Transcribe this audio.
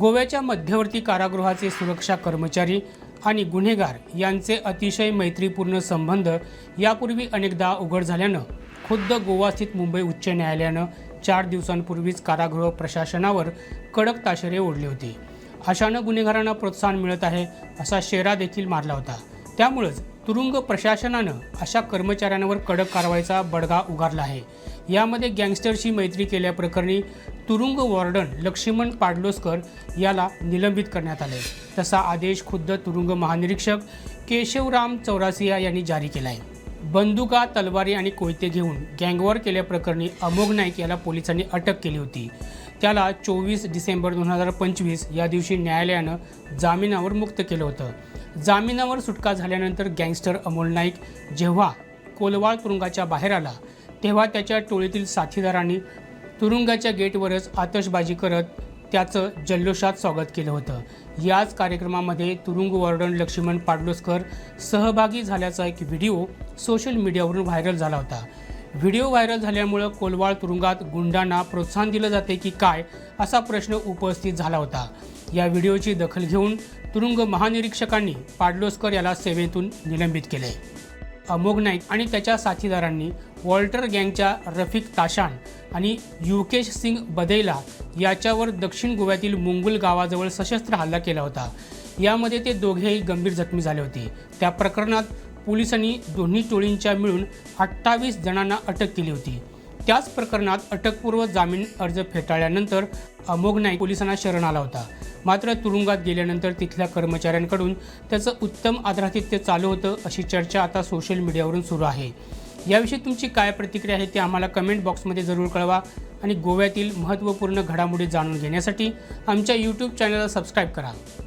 गोव्याच्या मध्यवर्ती कारागृहाचे सुरक्षा कर्मचारी आणि गुन्हेगार यांचे अतिशय मैत्रीपूर्ण संबंध यापूर्वी अनेकदा उघड झाल्यानं खुद्द गोवास्थित मुंबई उच्च न्यायालयानं चार दिवसांपूर्वीच कारागृह प्रशासनावर कडक ताशेरे ओढले होते. अशानं गुन्हेगारांना प्रोत्साहन मिळत आहे असा शेरा देखील मारला होता. त्यामुळंच तुरुंग प्रशासनानं अशा कर्मचाऱ्यांवर कडक कारवाईचा बडगा उगारला आहे. यामध्ये गँगस्टरशी मैत्री केल्याप्रकरणी तुरुंग वॉर्डन लक्ष्मण पाडलोसकर याला निलंबित करण्यात आले. तसा आदेश खुद्द तुरुंग महानिरीक्षक केशवराम चौरासिया यांनी जारी केला आहे बंदुका तलवारी आणि कोयते घेऊन गँगवॉर केल्याप्रकरणी अमोघ नाईक याला पोलिसांनी अटक केली होती. त्याला चोवीस डिसेंबर दोन हजार पंचवीस या दिवशी न्यायालयानं जामिनावर मुक्त केलं होतं. जामिनावर सुटका झाल्यानंतर गँगस्टर अमोल नाईक जेव्हा कोलवाळ तुरुंगाच्या बाहेर आला तेव्हा त्याच्या टोळीतील साथीदारांनी तुरुंगाच्या गेटवरच आतषबाजी करत त्याचं जल्लोषात स्वागत केलं होतं. याच कार्यक्रमामध्ये तुरुंग वॉर्डन लक्ष्मण पाडलोसकर सहभागी झाल्याचा एक व्हिडिओ सोशल मीडियावरून व्हायरल झाला होता. व्हिडिओ व्हायरल झाल्यामुळं कोलवाळ तुरुंगात गुंडांना प्रोत्साहन दिलं जाते की काय असा प्रश्न उपस्थित झाला होता. या व्हिडिओची दखल घेऊन तुरुंग महानिरीक्षकांनी पाडलोसकर याला सेवेतून निलंबित केले. अमोघ नाईक आणि त्याच्या साथीदारांनी वॉल्टर गँगच्या रफिक ताशान आणि युकेश सिंग बदैला याच्यावर दक्षिण गोव्यातील मुंगुल गावाजवळ सशस्त्र हल्ला केला होता. यामध्ये ते दोघेही गंभीर जखमी झाले होते. त्या प्रकरणात पोलिसांनी दोन्ही टोळींच्या मिळून अठ्ठावीस जणांना अटक केली होती. त्याच प्रकरणात अटकपूर्व जामीन अर्ज फेटाळल्यानंतर अमोघ नाईक पोलिसांना शरण आला होता. मात्र तुरुंगात गेल्यानंतर तिथल्या कर्मचाऱ्यांकडून त्याचं उत्तम आदरातिथ्य चालू होतं अशी चर्चा आता सोशल मीडियावरून सुरू आहे. याविषयी तुमची काय प्रतिक्रिया आहे ते आम्हाला कमेंट बॉक्समध्ये जरूर कळवा आणि गोव्यातील महत्त्वपूर्ण घडामोडी जाणून घेण्यासाठी आमच्या यूट्यूब चॅनलला सबस्क्राईब करा.